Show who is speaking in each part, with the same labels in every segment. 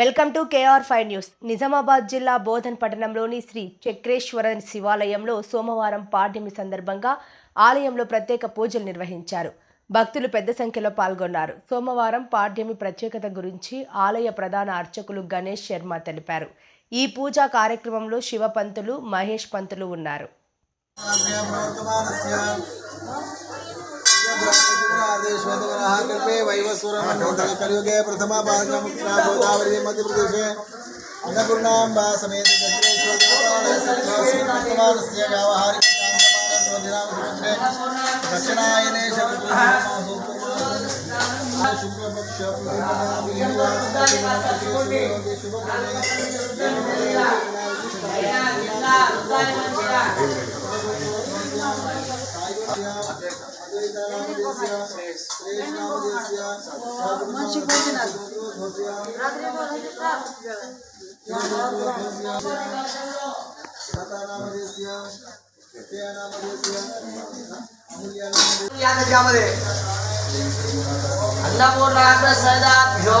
Speaker 1: Welcome to KR five news. Nizamabad జిల్లా బోధన్ పట్టణంలోని శ్రీ చక్రేశ్వర శివాలయంలో సోమవారం పాడ్యమి సందర్భంగా ఆలయంలో ప్రత్యేక పూజలు నిర్వహించారు. భక్తులు పెద్ద సంఖ్యలో పాల్గొన్నారు. సోమవారం పాడ్యమి ప్రత్యేకత గురించి ఆలయ ప్రధాన అర్చకులు గణేష్ శర్మ తెలిపారు. ఈ పూజా కార్యక్రమంలో శివపంతులు మహేష్ పంతులు ఉన్నారు.
Speaker 2: देशवतमनः कल्पे वैवस्वरमण्डले कलियुगे प्रथमा पादना मुक्ता गोदावरी मध्यप्रदेशे अन्नपूर्णां वा समेत देशवतमनस्य व्यावहारिकसमुद्रे दक्षिणायने
Speaker 3: शुक्लपक्ष या नद्यामध्ये अन्नपूर्णाग्रसदा भ्यो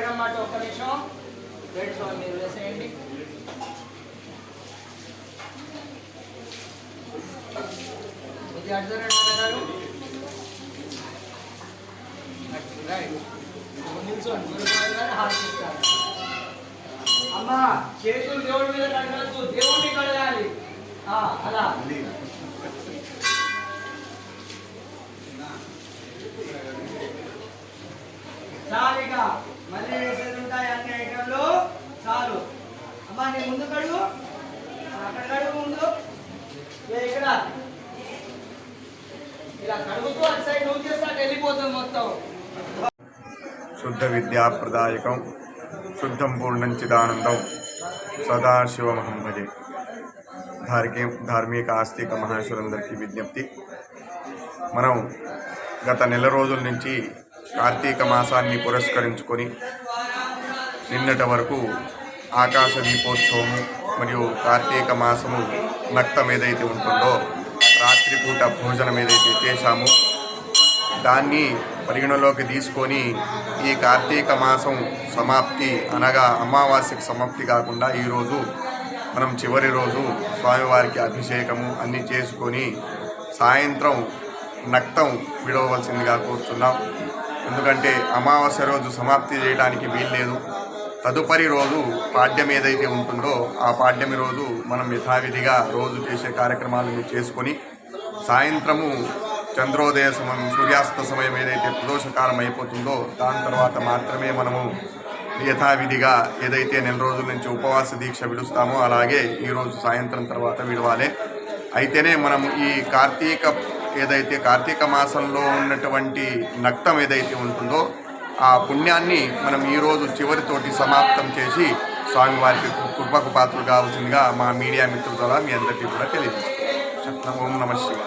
Speaker 3: కొద్దిగా దొరకమాట ఒక్క నిమిషం. రెడ్ సో మీరు వేసేయండి ఇది అటు గారు. అమ్మా చేతులు దేవుడి మీద కడగలదు దేవుడిని కడగాలి. అలా. చాలిగా మళ్ళీ వేసేది ఉంటాయి అన్ని ఐటెంలు. చాలు. అమ్మా నీ ముందు కడుగు. అక్కడ కడుగు ముందు. ఇక్కడ. ఇలా కడుగుతూ అటు సైడ్ నువ్వు చేస్తే అటు వెళ్ళిపోతుంది మొత్తం.
Speaker 4: శుద్ధ విద్యాప్రదాయకం శుద్ధం పూర్ణం చిదానందం సదాశివమహం భజే ధార్మిక ధార్మిక ఆస్తిక మహేశ్వరందరికీ విజ్ఞప్తి. మనం గత నెల రోజుల నుంచి కార్తీక మాసాన్ని పురస్కరించుకొని నిన్నటి వరకు ఆకాశ దీపోత్సవము మరియు కార్తీక మాసము నక్తం ఏదైతే ఉంటుందో రాత్రిపూట భోజనం ఏదైతే చేశామో దాన్ని పరిగణలోకి తీసుకొని ఈ కార్తీక మాసం సమాప్తి అనగా అమావాస్యకు సమాప్తి కాకుండా ఈరోజు మనం చివరి రోజు స్వామివారికి అభిషేకము అన్నీ చేసుకొని సాయంత్రం నక్తం విడవలసిందిగా కోరుతున్నాం ఎందుకంటే అమావాస్య రోజు సమాప్తి చేయడానికి వీల్లేదు. తదుపరి రోజు పాడ్యం ఏదైతే ఉంటుందో ఆ పాడ్యమి రోజు మనం యథావిధిగా రోజు చేసే కార్యక్రమాలను చేసుకొని సాయంత్రము చంద్రోదయ సమయం సూర్యాస్త సమయం ఏదైతే ప్రదోషకాలం అయిపోతుందో దాని తర్వాత మాత్రమే మనము యథావిధిగా ఏదైతే నెల రోజుల నుంచి ఉపవాస దీక్ష విడుస్తామో అలాగే ఈరోజు సాయంత్రం తర్వాత విడవాలి. అయితేనే మనము ఈ కార్తీక ఏదైతే కార్తీక మాసంలో ఉన్నటువంటి నక్తం ఏదైతే ఉంటుందో ఆ పుణ్యాన్ని మనం ఈరోజు చివరితోటి సమాప్తం చేసి స్వామివారికి కృపకు పాత్రలు కావాల్సిందిగా మా మీడియా మిత్రుల ద్వారా మీ అందరికీ కూడా తెలియజేస్తాం ఓం నమ శివాయ.